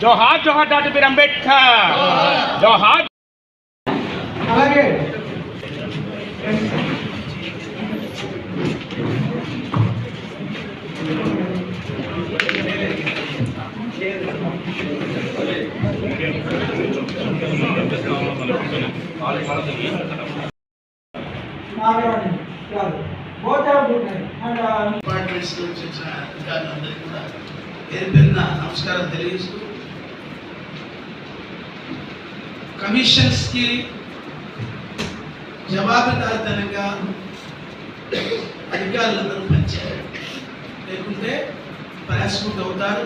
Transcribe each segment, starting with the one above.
జోహార్ జోహార్ doctor బిర్ Ambedkar జోహార్ అలాగే నాగరాణి గారు both are good and departments నుంచి వచ్చిన అధికారులందరికీ కూడా పేరు పేరున నమస్కారం తెలియజేస్తూ కమిషన్స్కి జవాబుదారితనంగా అధికారులందరూ పనిచేయాలి. లేకుంటే ప్రాసిక్యూట్ అవుతారు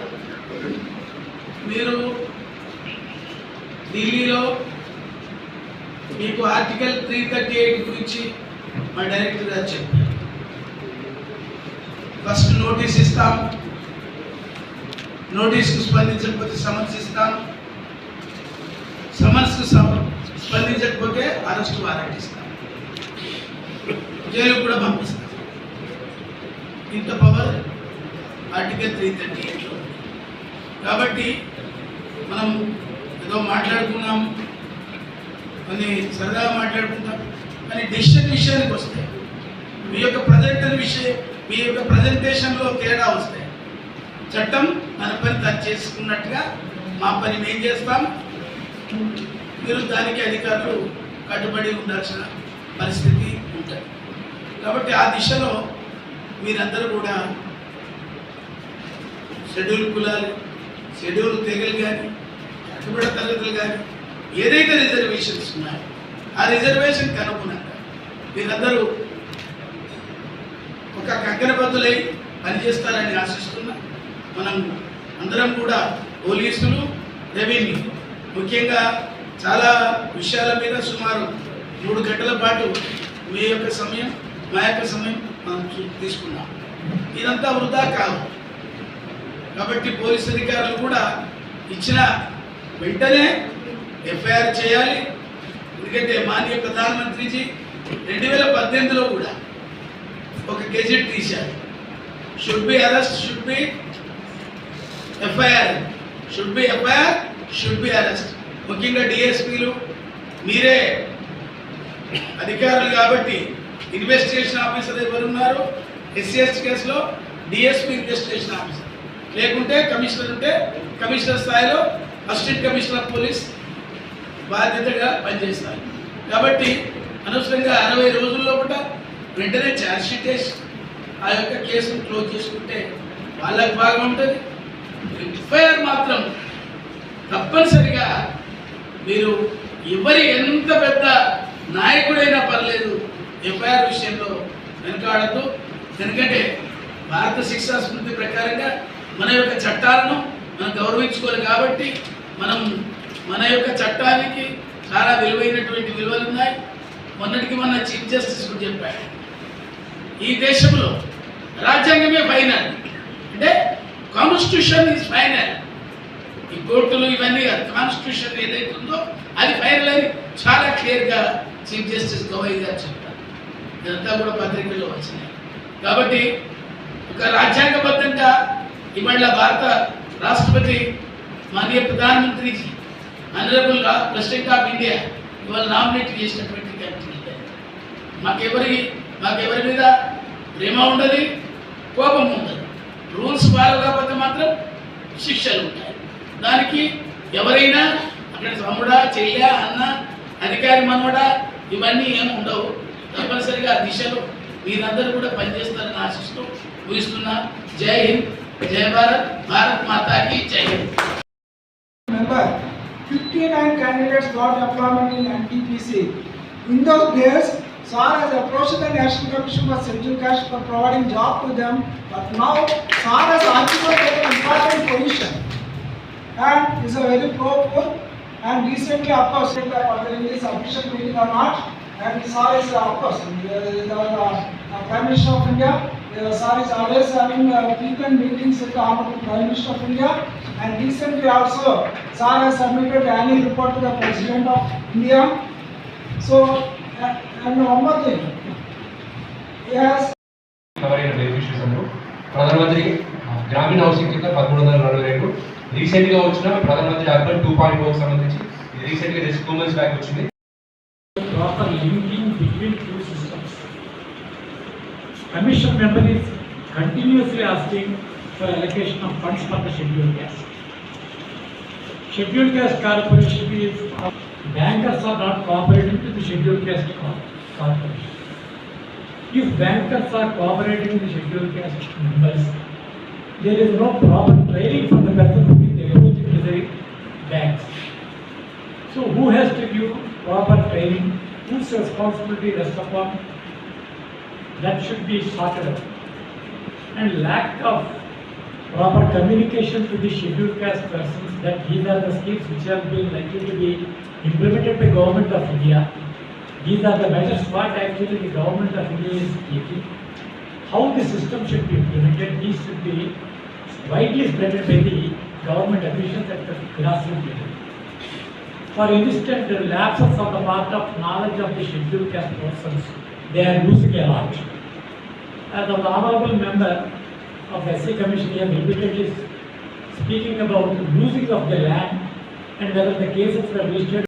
మీరు ఢిల్లీలో మీకు ఆర్టికల్ త్రీ థర్టీ ఎయిట్ గురించి మా డైరెక్టర్ గారు చెప్పారు. ఫస్ట్ నోటీస్ ఇస్తాం. నోటీస్కు స్పందించకపోతే సమస్య ఇస్తాం. సమన్స్కు స్పందించకపోతే అరెస్ట్ వారెంట్ ఇస్తాం జైలు కూడా పంపిస్తాం ఇంత పవర్ ఆర్టికల్ త్రీ థర్టీ ఎయిట్లో కాబట్టి మనం ఏదో మాట్లాడుకున్నాం కొన్ని సరదాగా మాట్లాడుకుంటాం కానీ డిసిషన్ విషయానికి వస్తే మీ యొక్క ప్రజెంటర్ విషయం మీ యొక్క ప్రజెంటేషన్లో తేడా వస్తాయి చట్టం తన పని తను చేసుకున్నట్టుగా మా పని మేము చేస్తాం. మీరు దానికి అధికారులు కట్టుబడి ఉండాల్సిన పరిస్థితి ఉంటుంది. కాబట్టి ఆ దిశలో మీరందరూ కూడా షెడ్యూల్ కులాలు షెడ్యూల్ తెగలు కానీ కట్టుబడి తరగతులు కానీ ఏదైతే రిజర్వేషన్స్ ఉన్నాయో ఆ రిజర్వేషన్ కనుక్కున్నాక మీరందరూ ఒక కంకణబద్దులై పనిచేస్తారని ఆశిస్తున్నా. మనం అందరం కూడా పోలీసులు రెవెన్యూ ముఖ్యంగా చాలా విషయాల మీద సుమారు మూడు గంటల పాటు మీ యొక్క సమయం మా యొక్క సమయం మనం తీసుకున్నాం. ఇదంతా వృధా కాదు. కాబట్టి పోలీస్ అధికారులు కూడా ఇచ్చిన వెంటనే ఎఫ్ఐఆర్ చేయాలి. ఎందుకంటే మాన్య ప్రధానమంత్రిజీ రెండు వేల పద్దెనిమిదిలో కూడా ఒక గెజెట్ తీశారు. Should be arrest should be FIR should be FIR should be arrest ముఖ్యంగా డిఎస్పీలు మీరే అధికారులు కాబట్టి ఇన్వెస్టిగేషన్ ఆఫీసర్ ఎవరు ఉన్నారు? ఎస్సీఎస్ కేసులో డిఎస్పీ ఇన్వెస్టిగేషన్ ఆఫీసర్ లేకుంటే కమిషనర్ ఉంటే కమిషనర్ స్థాయిలో అసిస్టెంట్ కమిషనర్ పోలీస్ బాధ్యతగా పనిచేస్తారు. కాబట్టి అనవసరంగా అరవై రోజుల్లో కూడా వెంటనే ఛార్జ్షీట్ వేసి ఆ యొక్క కేసును క్లోజ్ చేసుకుంటే వాళ్ళకి బాగా ఉంటుంది. ఎఫ్ఐఆర్ మాత్రం తప్పనిసరిగా మీరు ఎవరి ఎంత పెద్ద నాయకుడైనా పర్లేదు ఎఫ్ఐఆర్ విషయంలో వెనకాడద్దు. ఎందుకంటే భారత శిక్షా స్మృతి ప్రకారంగా మన యొక్క చట్టాలను మనం గౌరవించుకోవాలి కాబట్టి మనం మన యొక్క చట్టానికి చాలా విలువైనటువంటి విలువలు ఉన్నాయి. మొన్నటికి మొన్న చీఫ్ జస్టిస్ కూడా చెప్పాడు. ఈ దేశంలో రాజ్యాంగమే ఫైనల్. అంటే కాన్స్టిట్యూషన్ ఈజ్ ఫైనల్ ఈ కోర్టులు ఇవన్నీ కాదు. కాన్స్టిట్యూషన్ అది ఫైనల్ చాలా క్లియర్గా చీఫ్ జస్టిస్ గవై గారు చెప్పారు. ఇదంతా కూడా పత్రికల్లో వచ్చినాయి కాబట్టి ఒక రాజ్యాంగబద్ధంగా ఇవాళ భారత రాష్ట్రపతి మానీయ ప్రధానమంత్రిజీ అనరబుల్ ప్రెసిడెంట్ ఆఫ్ ఇండియా ఇవాళ నామినేట్ చేసినటువంటి కమిటీ మాకెవరి మాకెవరి మీద ప్రేమ ఉండదు కోపం ఉండదు. రూల్స్ ఫాలో కాకపోతే మాత్రం శిక్షలు ఉంటాయి. దానికి ఎవరైనా అక్కడ తమ్ముడా చెయ్య అన్న అధికారి మనవడా ఇవన్నీ ఏమి ఉండవు తప్పనిసరిగా దిశలో మీరందరూ కూడా పనిచేస్తారని ఆశిస్తూ ఊహిస్తున్నా జై హింద్ జై భారత్ భారత్ మాతాకి జై Hind member, 59 candidates got employment in NTPC. In those days, SAR has approached the National Commission for Central Cash for providing job to them, but now SAR has occupied an important position. and is a very pro-poor. And recently, of course, whether in this official meeting or not, and we saw is, uh, of course, the, the, uh, Prime Minister of India, uh, sir is always having uh, frequent meetings with the Honorable Prime Minister of India. And recently also, sir has submitted annual report to the President of India. So, uh, and one more thing, yes, cover అయిన beneficiaries అందరూ ప్రధానమంత్రి గ్రామీణ ఔషధ పదమూడు వందల నలభై రెండు. రీసెంట్గా వచ్చిన ప్రధానమంత్రి అర్బన్ టూ పాయింట్ ఓకి సంబంధించి రీసెంట్గా రెస్పోన్స్ బ్యాక్ వచ్చింది. Commission member is continuously asking for allocation of funds for schedule caste schedule caste corporation bankers are not cooperating with caste if bankers are cooperating with caste members there is no proper training for the person who is approaching the banks. So who has to give proper training, whose responsibility rests upon, that should be sorted out. And lack of proper communication to the scheduled caste persons that these are the schemes which are being likely to be implemented by government of India. These are the measures what actually the government of India is taking. How the system should be implemented, these should be widely spread by the government officials at the grassroots level. For instance, the lapses of the part of knowledge of the scheduled caste persons, they are losing a lot. As the honorable member of the SC Commission here repeatedly speaking about losing of the land and whether the cases were registered